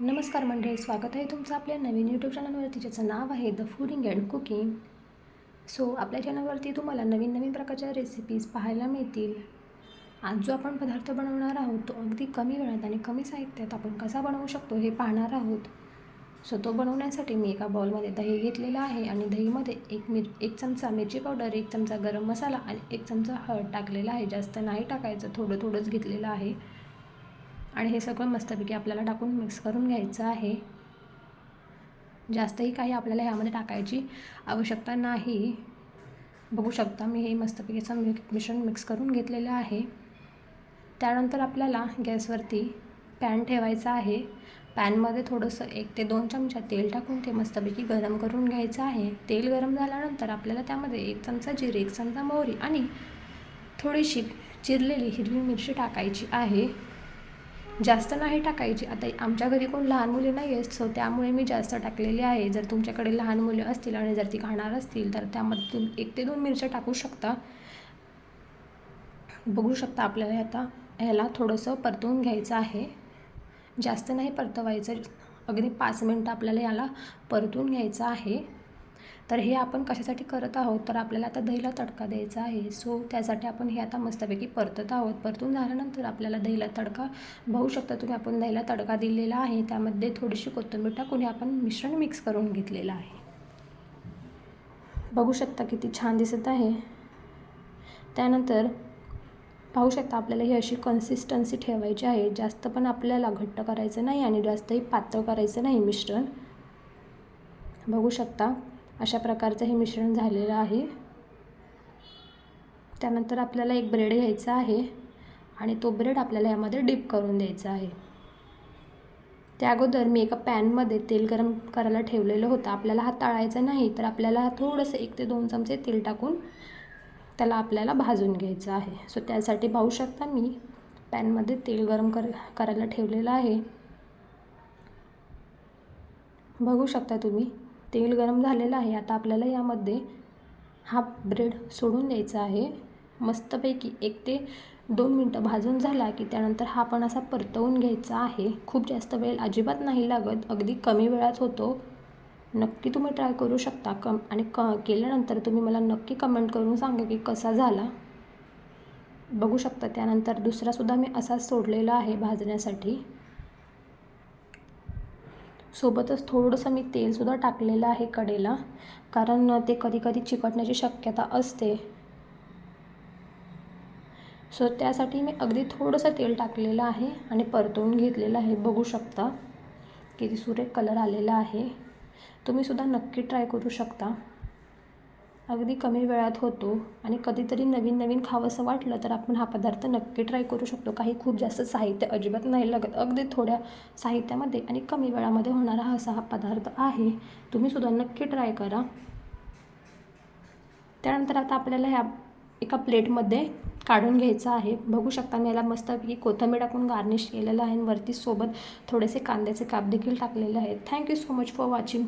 नमस्कार मंडळी स्वागत आहे तुमचं आपल्या नवीन यूट्यूब चॅनलवरती ज्याचं नाव आहे the fooding and cooking so आपल्या चॅनलवरती तुम्हाला नवीन नवीन प्रकारच्या रेसिपीज पाहायला मिळतील. आज जो आपण पदार्थ बनवणार आहोत तो अगदी कमी वेळात आणि कमी साहित्यात आपण कसा बनवू शकतो हे पाहणार आहोत. सो तो बनवण्यासाठी मी एका बॉलमध्ये दही घेतलेला आहे आणि दहीमध्ये एक मिर एक चमचा मिरची पावडर एक चमचा गरम मसाला आणि एक चमचा हळद टाकलेला आहे. जास्त नाही टाकायचं थोडं थोडंच घेतलेलं आहे. आणि हे सगळं मस्तपैकी आपल्याला टाकून मिक्स करून घ्यायचं आहे. जास्तही काही आपल्याला ह्यामध्ये टाकायची आवश्यकता नाही. बघू शकता मी हे मस्तपैकीचं मि मिश्रण मिक्स करून घेतलेलं आहे. त्यानंतर आपल्याला गॅसवरती पॅन ठेवायचा आहे. पॅनमध्ये थोडंसं एक ते दोन चमचा तेल टाकून ते मस्तपैकी गरम करून घ्यायचं आहे. तेल गरम झाल्यानंतर आपल्याला त्यामध्ये एक चमचा जिरे एक चमचा मोहरी आणि थोडीशी चिरलेली हिरवी मिरची टाकायची आहे. जास्त नाही टाकायची. आता आमच्या घरी कोण लहान मुले नाही आहेत सो त्यामुळे मी जास्त टाकलेली आहे. जर तुमच्याकडे लहान मुले असतील आणि जर ती खाणार असतील तर त्यामध्ये तुम्ही एक ते दोन मिरच्या टाकू शकता. बघू शकता आपल्याला आता ह्याला थोडंसं परतवून घ्यायचं आहे. जास्त नाही परतवायचं. अगदी पाच मिनटं आपल्याला याला परतून घ्यायचं आहे. तर हे आपण कशासाठी करत आहोत? तर आपल्याला आता दहीला तडका द्यायचा आहे. सो त्यासाठी आपण हे आता मस्तपैकी परतत आहोत. परतून झाल्यानंतर आपल्याला दहीला तडका बघू शकता तुम्ही आपण दहीला तडका दिलेला आहे. त्यामध्ये थोडीशी कोथिंबीर टाकून हे आपण मिश्रण मिक्स करून घेतलेलं आहे. बघू शकता किती छान दिसत आहे. त्यानंतर पाहू शकता आपल्याला ही अशी कन्सिस्टन्सी ठेवायची आहे. जास्त पण आपल्याला घट्ट करायचं नाही आणि जास्तही पातळ करायचं नाही मिश्रण. बघू शकता. अशा प्रकारचं हे मिश्रण झालेलं आहे. त्यानंतर आपल्याला एक ब्रेड घ्यायचा आहे आणि तो ब्रेड आपल्याला यामध्ये डिप करून द्यायचा आहे. त्या अगोदर मी एका पॅनमध्ये तेल गरम करायला ठेवलेलं होतं. आपल्याला हा तळायचा नाही तर आपल्याला थोडंसं एक ते दोन चमचे तेल टाकून त्याला आपल्याला भाजून घ्यायचं आहे. सो त्यासाठी पाहू शकता मी पॅनमध्ये तेल गरम कर करायला ठेवलेलं आहे. बघू शकता तुम्ही. तेल गरम झालेलं आहे. आता आपल्याला यामध्ये हा ब्रेड सोडून द्यायचा आहे. मस्तपैकी एक ते दोन मिनटं भाजून झाला की त्यानंतर हा पण असा परतवून घ्यायचा आहे. खूप जास्त वेळ अजिबात नाही लागत. अगदी कमी वेळात होतो. नक्की तुम्ही ट्राय करू शकता. कम आणि क केल्यानंतर तुम्ही मला नक्की कमेंट करून सांगा की कसा झाला. बघू शकता. त्यानंतर दुसरासुद्धा मी असाच सोडलेला आहे भाजण्यासाठी. सोबतच थोडंसं मी तेलसुद्धा टाकलेलं आहे कडेला कारण ते कधीकधी चिकटण्याची शक्यता असते. सो त्यासाठी मी अगदी थोडंसं तेल टाकलेलं आहे आणि परतवून घेतलेलं आहे. बघू शकता किती सुरेख कलर आलेला आहे. तुम्हीसुद्धा नक्की ट्राय करू शकता. अगदी कमी वेळात होतो आणि कधीतरी नवीन नवीन खावंसं वाटलं तर आपण हा पदार्थ नक्की ट्राय करू शकतो. काही खूप जास्त साहित्य अजिबात नाही लागत. अगदी थोड्या साहित्यामध्ये आणि कमी वेळामध्ये होणारा हा असा हा पदार्थ आहे. तुम्हीसुद्धा नक्की ट्राय करा. त्यानंतर आता आपल्याला ह्या एका प्लेटमध्ये काढून घ्यायचं आहे. बघू शकता मी याला मस्तपैकी कोथिंबीर टाकून गार्निश केलेलं आहे आणि वरती सोबत थोडेसे कांद्याचे काप देखील टाकलेले आहेत. Thank you so much for watching